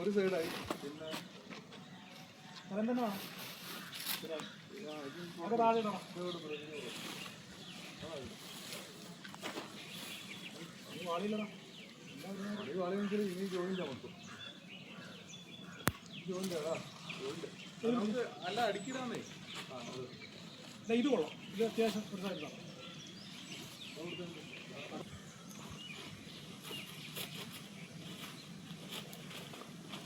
ഒരു സൈഡായി. പിന്നെ താഴെ ഇടണം. വാളിയില്ലടാ ഈ വളയെങ്കിൽ ഇനി ജോയിന്റ് നമുക്ക് അല്ല അടിക്കിടാന്നേ. ആ ഇത് കൊള്ളാം. ഇത് അത്യാവശ്യം ഒരു സൈഡിലാണ്.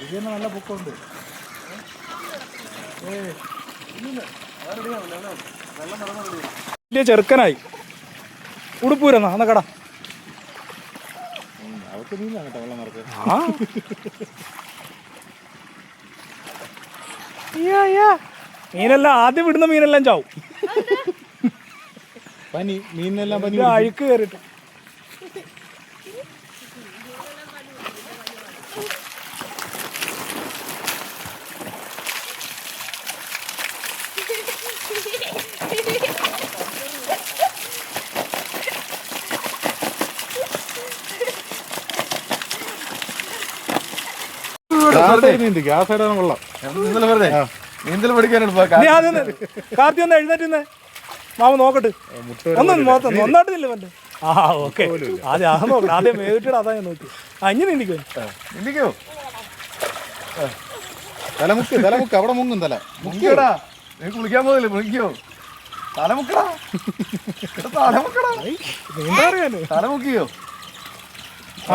ഇതിന് നല്ല പൊക്കമുണ്ട്. വലിയ ചെറുക്കനായി. ഉടുപ്പൂരെന്നാ എന്നാ കട? അവർക്ക് നീന്താണ് കേട്ടോ വെള്ളം നിറച്ച്. ആ. യ്യാ, യ്യാ. മീനെല്ലാം ആദ്യം വിടുന്ന മീനെല്ലാം ചാവും. പനി മീനെല്ലാം പനി അഴുക്ക് കയറിട്ട്. ഗ്യാസ് ഇടാൻ കൊള്ളാം ഇന്നലെ വെറുതെ. നീന്തൽ പഠിക്കാനാണ് കാർത്തി ഒന്ന് എഴുന്നേറ്റ് മാമ നോക്കട്ടെ. ഒന്ന് നോക്കുന്നു ഒന്നാട്ടില്ല പണ്ട് ആ ഓക്കെ. ആദ്യം ആ നോക്കണം ആദ്യം മേവിട്ടിട്ട് അതാ ഞാൻ നോക്കി. ആ ഇങ്ങനെ നിന്നിക്കോ ഇല്ലിക്കോ തലമുക്ക് തലമുക്ക്. അവിടെ മുങ്ങും തല. മുക്കിയോടാ നീ കുളിക്കാൻ പോകില്ല മുക്കിയോ തലമുക്കടാ. തലമുക്കടാ. നീന്താ അറിയാന് തലമുക്കിയോ?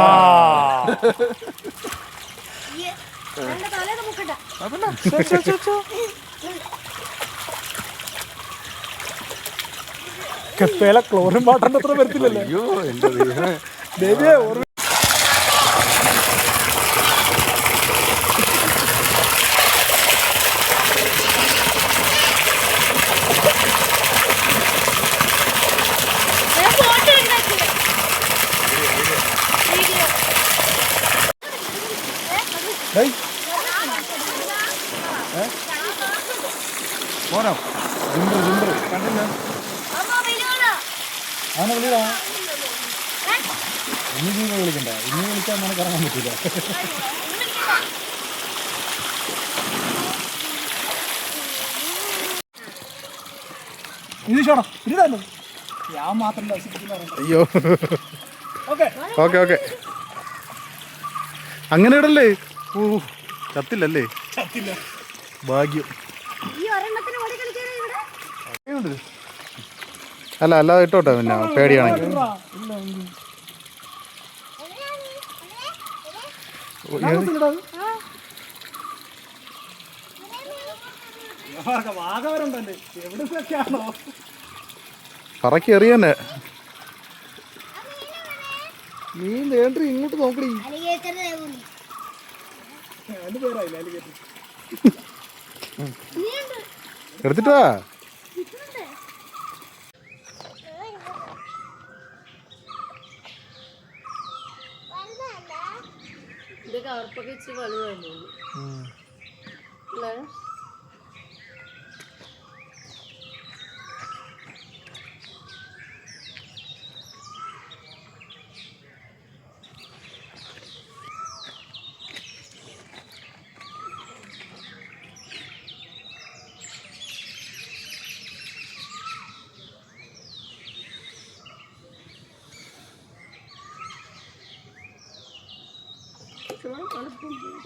ആ. ക്ലോറിൻ വാട്ടറിന്റെ അത്ര വരത്തില്ലല്ലോ? അയ്യോ എന്റെ പോരാ. ജുണ്ടർ ജുണ്ടർ കണ്ടില്ല. അവനെ വിളിയടാ. ഇനി നീ വിളിക്കണ്ട. ഇനി വിളിച്ചാൽ നിനക്ക് ഇറങ്ങാൻ പറ്റില്ല ഇത് ചോടാ ഇരുതല്ലോ ഞാൻ മാത്രം അയ്യോ. ഓക്കെ. Okay okay. അങ്ങനെ ഇടല്ലേ? ഓ ചത്തില്ലല്ലേ? ചത്തില്ല. ഭാഗ്യം. അല്ല അല്ലാതെ ഇട്ടോട്ടെ പിന്നെ പേടിയാണെങ്കിൽ. മീൻ പറക്കി എറിയന്നെ നീ വേണ്ടി ഇങ്ങോട്ട് നോക്കടി. എടുത്തിട്ടാ ഇതൊക്കെ അവർക്കൊക്കെ ഇച്ചിരി വലുതല്ലേ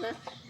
Let's.